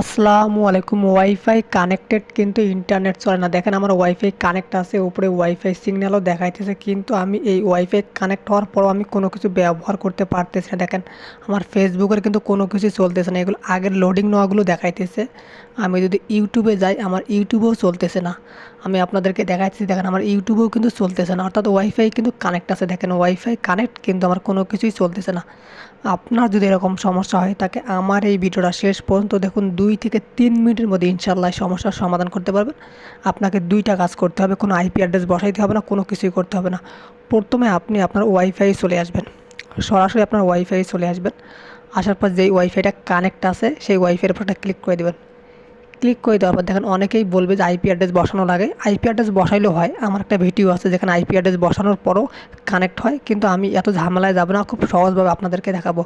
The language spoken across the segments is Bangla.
আসসালামু আলাইকুম, ওয়াইফাই কানেক্টেড কিন্তু ইন্টারনেট চলে না। দেখেন আমার ওয়াইফাই কানেক্ট আছে, উপরে ওয়াইফাই সিগন্যালও দেখাইতেছে, কিন্তু আমি এই ওয়াইফাই কানেক্ট হওয়ার পরও আমি কোনো কিছু ব্যবহার করতে পারতেছি না। দেখেন আমার ফেসবুকের কিন্তু কোনো কিছু চলতেছে না, এগুলো আগের লোডিং নেওয়াগুলো দেখাইতেছে। আমি যদি ইউটিউবে যাই, আমার ইউটিউবেও চলতেছে না। আমি আপনাদেরকে দেখাচ্ছি দেখেন আমার ইউটিউবেও কিন্তু চলতেছে না, অর্থাৎ ওয়াইফাই কিন্তু কানেক্ট আছে। দেখেন ওয়াইফাই কানেক্ট কিন্তু আমার কোনো কিছুই চলতেছে না। আপনার যদি এরকম সমস্যা হয়, তাকে আমার এই ভিডিওটা শেষ পর্যন্ত দেখুন। দুই থেকে তিন মিনিটের মধ্যে ইনশাল্লাহ সমস্যার সমাধান করতে পারবেন। আপনাকে দুইটা কাজ করতে হবে, কোনো আইপি অ্যাড্রেস বসাইতে হবে না, কোনো কিছুই করতে হবে না। প্রথমে আপনি আপনার ওয়াইফাই চলে আসবেন। সরাসরি আপনার ওয়াইফাই চলে আসবেন। আসার পর যেই ওয়াইফাইটা কানেক্ট আছে, সেই ওয়াইফাইয়ের উপরটা ক্লিক করে দেবেন। ক্লিক করে দেওয়ার পর দেখেন অনেকেই বলবে যে আইপি অ্যাড্রেস বসানো লাগে। আইপি অ্যাড্রেস বসাইলেও হয়, আমার একটা ভিডিও আছে যেখানে আইপি অ্যাড্রেস বসানোর পরও কানেক্ট হয়, কিন্তু আমি এত ঝামেলায় যাব না, খুব সহজভাবে আপনাদেরকে দেখাবো।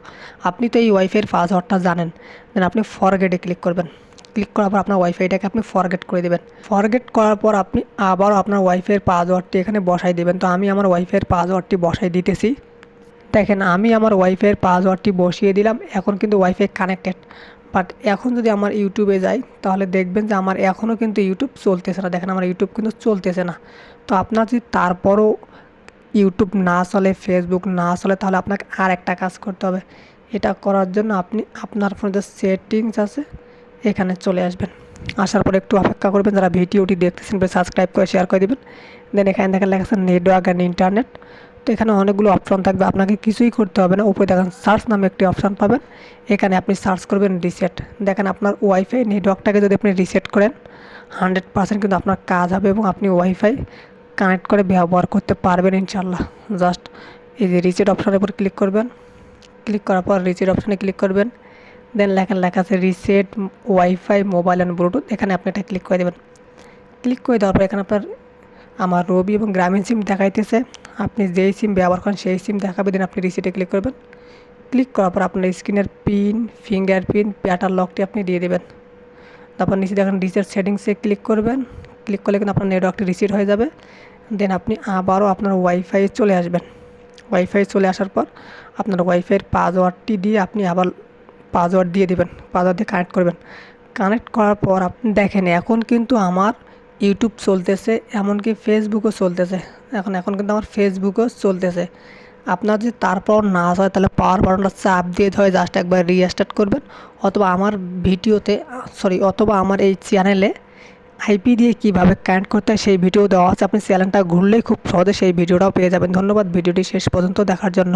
আপনি তো এই ওয়াইফাইয়ের পাসওয়ার্ডটা জানেন দেন আপনি ফরগেটে ক্লিক করবেন। ক্লিক করার পর আপনার ওয়াইফাইটাকে আপনি ফরগেট করে দেবেন। ফরগেট করার পর আপনি আবারও আপনার ওয়াইফাইয়ের পাসওয়ার্ডটি এখানে বসাই দেবেন। তো আমি আমার ওয়াইফাইয়ের পাসওয়ার্ডটি বসাই দিতেছি। দেখেন আমি আমার ওয়াইফাইয়ের পাসওয়ার্ডটি বসিয়ে দিলাম, এখন কিন্তু ওয়াইফাই কানেক্টেড বাট এখন যদি আমার ইউটিউবে যাই, তাহলে দেখবেন যে আমার এখনও কিন্তু ইউটিউব চলতেছে না। দেখেন আমার ইউটিউব কিন্তু চলতেছে না। তো আপনার যদি তারপরও ইউটিউব না চলে ফেসবুক না চলে, তাহলে আপনাকে আর একটা কাজ করতে হবে। এটা করার জন্য আপনি, আপনার ফোনে যে সেটিংস আছে, এখানে চলে আসবেন। আসার পর একটু অপেক্ষা করবেন, যারা ভিডিওটি দেখতেছেন সাবস্ক্রাইব করে শেয়ার করে দেবেন। দেন এখানে দেখেন লেখা আছে নেটওয়ার্ক অ্যান্ড ইন্টারনেট তো এখানে অনেকগুলো অপশন থাকবে। আপনাকে কিছুই করতে হবে না। উপরে দেখেন সার্চ নামে একটি অপশান পাবেন। এখানে আপনি সার্চ করবেন রিসেট দেখেন আপনার ওয়াইফাই নেটওয়ার্কটাকে যদি আপনি রিসেট করেন হান্ড্রেড পার্সেন্ট কিন্তু আপনার কাজ হবে এবং আপনি ওয়াইফাই কানেক্ট করে ব্যবহার করতে পারবেন ইনশাল্লাহ জাস্ট এই যে রিসেট অপশানের উপর ক্লিক করবেন। ক্লিক করার পর রিসেট অপশানে ক্লিক করবেন। দেন লেখেন, লেখা আছে reset WiFi mobile and Bluetooth এখানে আপনি এটা ক্লিক করে দেবেন। ক্লিক করে দেওয়ার পর এখানে আপনার আমার রবি এবং গ্রামীণ সিম দেখাইতেছে। আপনি যেই সিম ব্যবহার করেন, সেই সিম দেখাবে দিন আপনি রিসিটে ক্লিক করবেন। ক্লিক করার পর আপনার স্ক্রিনের পিন ফিঙ্গার পিন প্যাটার লকটি আপনি দিয়ে দেবেন। তারপর নিচে দেখেন রিসেট সেটিংসে ক্লিক করবেন। ক্লিক করলে কিন্তু আপনার নেটওয়ার্কটি রিসিট হয়ে যাবে। দেন আপনি আবারও আপনার ওয়াইফাই চলে আসবেন। ওয়াইফাই চলে আসার পর আপনার ওয়াইফাইয়ের পাসওয়ার্ডটি দিয়ে আপনি আবার পাসওয়ার্ড দিয়ে দেবেন। পাসওয়ার্ড দিয়ে কানেক্ট করবেন। কানেক্ট করার পর আপনি দেখেন, এখন কিন্তু আমার ইউটিউব চলতেছে, এমনকি ফেসবুকও চলতেছে। এখন এখন কিন্তু আমার ফেসবুকও চলতেছে। আপনার যদি তারপর না হয়, তাহলে পাওয়ার বাটনটা চাপ দিয়ে ধরে জাস্ট একবার রিস্টার্ট করবেন। অথবা আমার ভিডিওতে সরি অথবা আমার এই চ্যানেলে আইপি দিয়ে কীভাবে কানেক্ট করতে হয়, সেই ভিডিও দেওয়া আছে। আপনি চ্যানেলটা ঘুরলেই খুব সহজে সেই ভিডিওটাও পেয়ে যাবেন। ধন্যবাদ ভিডিওটি শেষ পর্যন্ত দেখার জন্য।